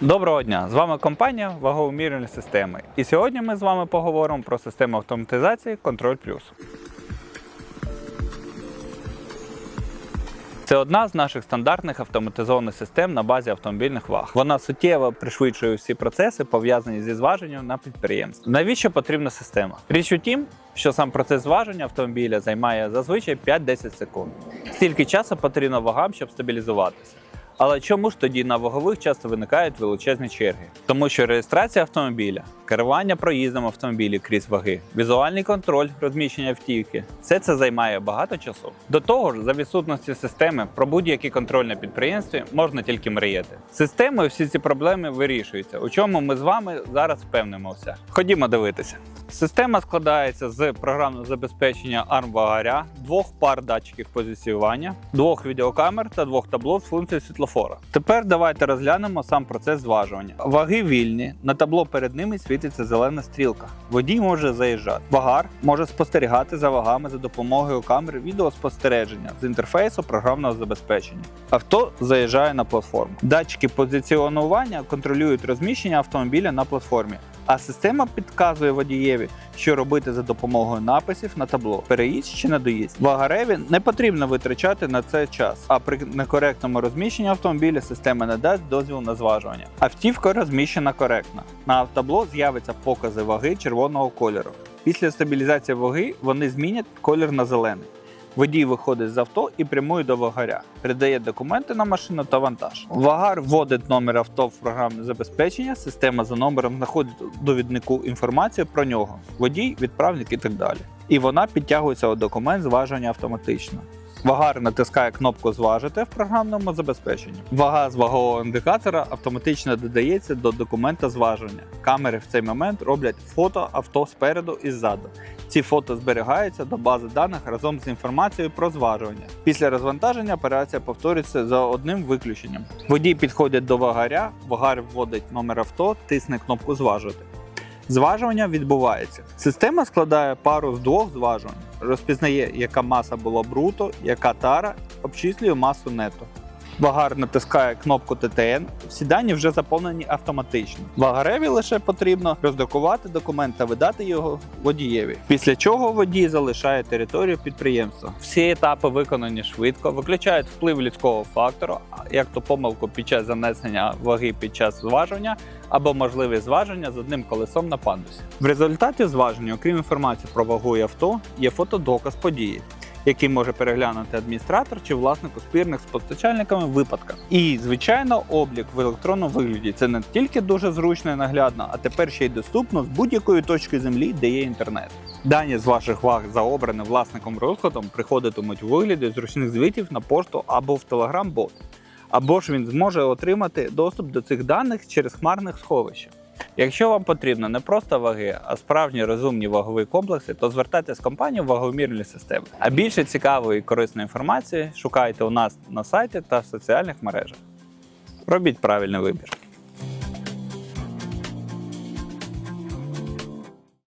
Доброго дня! З вами компанія Ваговомірювальні системи. І сьогодні ми з вами поговоримо про систему автоматизації Контроль Плюс. Це одна з наших стандартних автоматизованих систем на базі автомобільних ваг. Вона суттєво пришвидшує всі процеси, пов'язані зі зваженням на підприємстві. Навіщо потрібна система? Річ у тім, що сам процес зваження автомобіля займає зазвичай 5-10 секунд. Стільки часу потрібно вагам, щоб стабілізуватися. Але чому ж тоді на вагових часто виникають величезні черги? Тому що реєстрація автомобіля, керування проїздом автомобілів крізь ваги, візуальний контроль розміщення автівки все це займає багато часу. До того ж, за відсутності системи про будь-які контроль на підприємстві можна тільки мріяти. Системою всі ці проблеми вирішуються, у чому ми з вами зараз впевнимося. Ходімо дивитися. Система складається з програмного забезпечення арм-вагаря, двох пар датчиків позиціювання, двох відеокамер та двох табло з функцією світлофора. Тепер давайте розглянемо сам процес зважування. Ваги вільні, на табло перед ними світиться зелена стрілка. Водій може заїжджати. Вагар може спостерігати за вагами за допомогою камер відеоспостереження з інтерфейсу програмного забезпечення. Авто заїжджає на платформу. Датчики позиціонування контролюють розміщення автомобіля на платформі. А система підказує водієві, що робити за допомогою написів на табло: переїзд чи не доїзд. Вагареві не потрібно витрачати на це час, а при некоректному розміщенні автомобіля система не дасть дозвіл на зважування. Автівка розміщена коректно. На табло з'являться покази ваги червоного кольору. Після стабілізації ваги вони змінять колір на зелений. Водій виходить з авто і прямує до вагаря, передає документи на машину та вантаж. Вагар вводить номер авто в програмне забезпечення, система за номером знаходить у довіднику інформацію про нього, водій, відправник і так далі. І вона підтягується у документ зважування автоматично. Вагар натискає кнопку Зважити в програмному забезпеченні. Вага з вагового індикатора автоматично додається до документа зваження. Камери в цей момент роблять фото авто спереду і ззаду. Ці фото зберігаються до бази даних разом з інформацією про зважування. Після розвантаження операція повторюється за одним виключенням. Водій підходить до вагаря, вагар вводить номер авто, тисне кнопку Зважити. Зважування відбувається. Система складає пару з двох зважувань, розпізнає, яка маса була бруто, яка тара, обчислює масу нето. Вагар натискає кнопку ТТН, всі дані вже заповнені автоматично. Вагареві лише потрібно роздрукувати документ та видати його водієві. Після чого водій залишає територію підприємства. Всі етапи виконані швидко, виключають вплив людського фактору, як то помилку під час занесення ваги під час зважування або можливе зваження з одним колесом на пандусі. В результаті зваження, окрім інформації про вагу і авто, є фотодоказ події який може переглянути адміністратор чи власник у спірних з постачальниками випадках. І, звичайно, облік в електронному вигляді це не тільки дуже зручно і наглядно, а тепер ще й доступно з будь-якої точки землі, де є інтернет. Дані з ваших ваг за обраним власником розкладом приходитимуть у вигляді зручних звітів на пошту або в Telegram-бот. Або ж він зможе отримати доступ до цих даних через хмарних сховища. Якщо вам потрібно не просто ваги, а справжні розумні вагові комплекси, то звертайтеся з компанією вагомірні системи. А більше цікавої і корисної інформації шукайте у нас на сайті та в соціальних мережах. Робіть правильний вибір.